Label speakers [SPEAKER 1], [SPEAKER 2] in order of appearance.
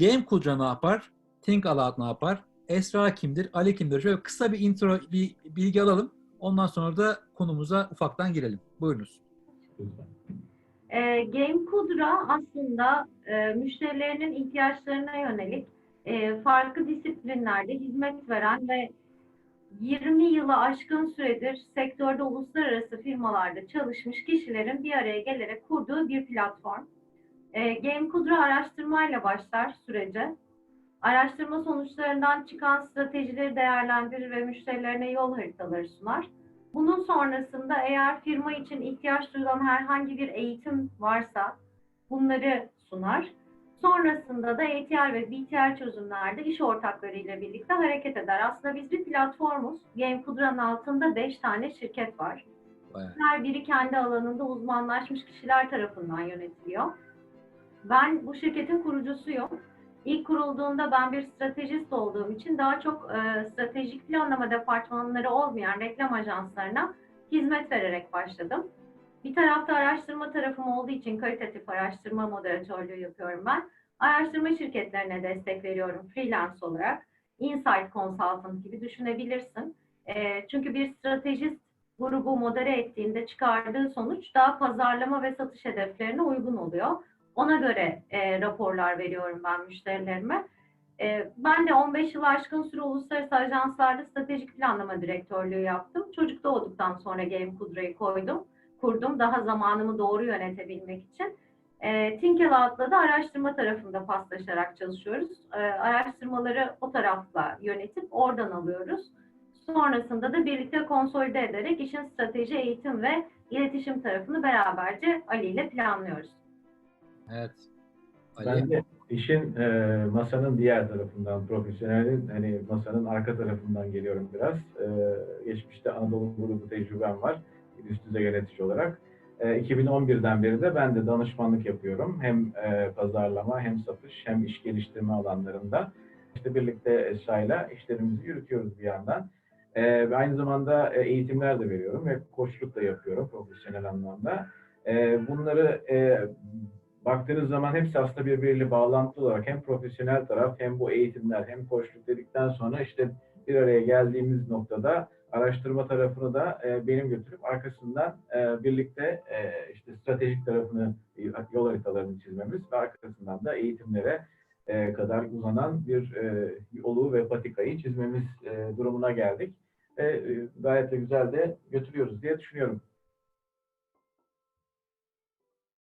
[SPEAKER 1] Game Kudra ne yapar? Think Aloud ne yapar? Esra kimdir? Ali kimdir? Şöyle kısa bir intro, bir bilgi alalım. Ondan sonra da konumuza ufaktan girelim. Buyurunuz.
[SPEAKER 2] E, Game Kudra aslında e, müşterilerinin ihtiyaçlarına yönelik e, farklı disiplinlerde hizmet veren ve 20 yılı aşkın süredir sektörde uluslararası firmalarda çalışmış kişilerin bir araya gelerek kurduğu bir platform. E, Game Kudra araştırmayla başlar sürece. Araştırma sonuçlarından çıkan stratejileri değerlendirir ve müşterilerine yol haritaları sunar. Bunun sonrasında eğer firma için ihtiyaç duyulan herhangi bir eğitim varsa bunları sunar. Sonrasında da ATL ve BTL çözümlerde iş ortaklarıyla birlikte hareket eder. Aslında biz bir platformuz. Game Kudra'nın altında 5 tane şirket var.
[SPEAKER 1] Bayağı.
[SPEAKER 2] Her biri kendi alanında uzmanlaşmış kişiler tarafından yönetiliyor. Ben bu şirketin kurucusuyum. İlk kurulduğunda ben bir stratejist olduğum için daha çok e, stratejik planlama departmanları olmayan reklam ajanslarına hizmet vererek başladım. Bir tarafta araştırma tarafım olduğu için kalitatif araştırma moderatörlüğü yapıyorum ben. Araştırma şirketlerine destek veriyorum freelance olarak. Insight Consultant gibi düşünebilirsin. E, çünkü bir stratejist grubu modere ettiğinde çıkardığı sonuç daha pazarlama ve satış hedeflerine uygun oluyor. Ona göre e, raporlar veriyorum ben müşterilerime. E, ben de 15 yıl aşkın süre uluslararası ajanslarda stratejik planlama direktörlüğü yaptım. Çocuk doğduktan sonra Game Kudra'yı koydum, kurdum daha zamanımı doğru yönetebilmek için. E, Think Aloud'la da araştırma tarafında paslaşarak çalışıyoruz. E, araştırmaları o tarafla yönetip oradan alıyoruz. Sonrasında da birlikte konsolide ederek işin strateji, eğitim ve iletişim tarafını beraberce Ali ile planlıyoruz.
[SPEAKER 1] Evet.
[SPEAKER 3] Ben de işin e, masanın diğer tarafından, profesyonelin hani masanın arka tarafından geliyorum biraz. E, geçmişte Anadolu grubu tecrübem var üst düzey yönetici olarak. E, 2011'den beri de ben de danışmanlık yapıyorum. Hem e, pazarlama, hem satış, hem iş geliştirme alanlarında. İşte birlikte Esra'yla işlerimizi yürütüyoruz bir yandan. E, ve aynı zamanda e, eğitimler de veriyorum ve koçluk da yapıyorum profesyonel anlamda. E, bunları e, baktığınız zaman hepsi aslında birbiriyle bağlantılı olarak hem profesyonel taraf hem bu eğitimler hem koçluk dedikten sonra işte bir araya geldiğimiz noktada araştırma tarafını da e, benim götürüp arkasından e, birlikte e, işte stratejik tarafını yol haritalarını çizmemiz ve arkasından da eğitimlere e, kadar uzanan bir e, yolu ve patikayı çizmemiz e, durumuna geldik. Ve e, gayet de güzel de götürüyoruz diye düşünüyorum.